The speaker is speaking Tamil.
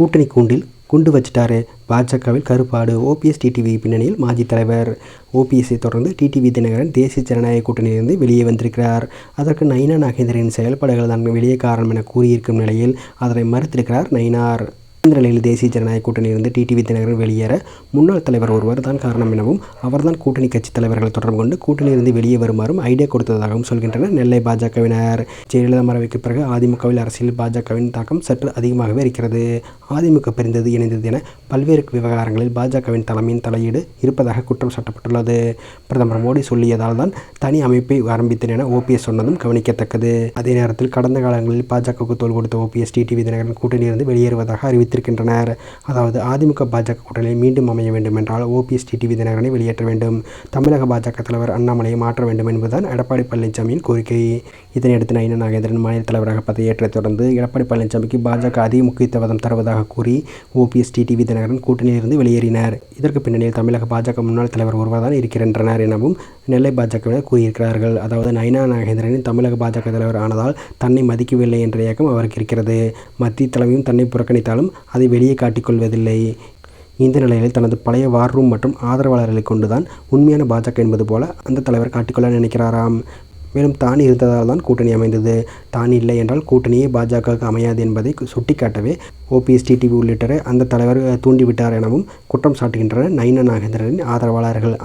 கூட்டணி கூண்டில் குண்டு வச்சிட்டாரு. பாஜகவில் கருப்பாடு ஓபிஎஸ் டிடிவி பின்னணியில் மாஜி தலைவர். ஓபிஎஸ்ஸை தொடர்ந்து டிடிவி தினகரன் தேசிய ஜனநாயக கூட்டணியிலிருந்து வெளியே வந்திருக்கிறார். அதற்கு நயினா நாகேந்திரனின் செயல்பாடுகள் தான் வெளியே காரணம் என கூறியிருக்கும் நிலையில் அதனை மறுத்திருக்கிறார் நயினார். இந்த நிலையில் தேசிய ஜனநாயக கூட்டணியிலிருந்து டிடிவி தினகரன் வெளியேற. முன்னாள் தலைவர் ஒருவர் தான் காரணம் எனவும் அவர்தான் கூட்டணி கட்சி தலைவர்களை தொடர்பு கொண்டு கூட்டணியிலிருந்து வெளியே வருமாறும் ஐடியா கொடுத்ததாகவும் சொல்கின்றனர் நெல்லை பாஜகவினர். ஜெயலலிதா மறைவுக்கு பிறகு அதிமுகவில் அரசியல் பாஜகவின் தாக்கம் சற்று அதிகமாகவே இருக்கிறது. அதிமுக பிரிந்தது இணைந்தது என பல்வேறு விவகாரங்களில் பாஜகவின் தலைமையின் தலையீடு இருப்பதாக குற்றம் சாட்டப்பட்டுள்ளது. பிரதமர் மோடி சொல்லியதால் தான் தனி அமைப்பை ஆரம்பித்தேன் என ஓபிஎஸ் சொன்னதும் கவனிக்கத்தக்கது. அதே நேரத்தில் கடந்த காலங்களில் பாஜகவுக்கு தோல் கொடுத்த ஓபிஎஸ் டிடிவி தினகரன் கூட்டணியிலிருந்து வெளியேறுவதாக அறிவித்திருக்கின்றனர் அதாவது அதிமுக பாஜக கூட்டணி மீண்டும் அமைய வேண்டும் என்றால் ஓபிஎஸ் டிடிவி தினகரனை வெளியேற்ற வேண்டும். தமிழக பாஜக தலைவர் அண்ணாமலையை மாற்ற வேண்டும் என்பதுதான் எடப்பாடி பழனிசாமியின் கோரிக்கை. இதனையடுத்து நயினா நாகேந்திரன் மாநில தலைவராக பதவியேற்றதை தொடர்ந்து எடப்பாடி பழனிசாமிக்கு பாஜக அதிக முக்கியத்துவம் தருவதாக கூறி ஓபிஎஸ் டிடிவி தினகரன் கூட்டணியிலிருந்து வெளியேறினார். இதற்கு பின்னணியில் தமிழக பாஜக முன்னாள் தலைவர் ஒருவர் தான் இருக்கின்றனர் எனவும் நெல்லை பாஜகவினர் கூறியிருக்கிறார்கள். அதாவது நயனா நாகேந்திரனின் தமிழக பாஜக தலைவர் ஆனதால் தன்னை மதிக்கவில்லை என்ற இயக்கம் அவருக்கு இருக்கிறது. மத்திய தலைமையும் தன்னை புறக்கணித்தாலும் அதை வெளியே காட்டிக்கொள்வதில்லை. இந்த நிலையில் தனது பழைய வார் ரூம் மற்றும் ஆதரவாளர்களை கொண்டுதான் உண்மையான பாஜக என்பது போல அந்த தலைவர் காட்டிக்கொள்ள நினைக்கிறாராம். மேலும் தான் இருந்ததால் தான் கூட்டணி அமைந்தது. தான் இல்லை என்றால் கூட்டணியே பாஜகவுக்கு அமையாது என்பதை சுட்டிக்காட்டவே ஓபிஎஸ் டிடிவி உள்ளிட்டரை அந்த தலைவர் தூண்டிவிட்டார் எனவும் குற்றம் சாட்டுகின்றனர் நயினா நாகேந்திரனின் ஆதரவாளர்கள்.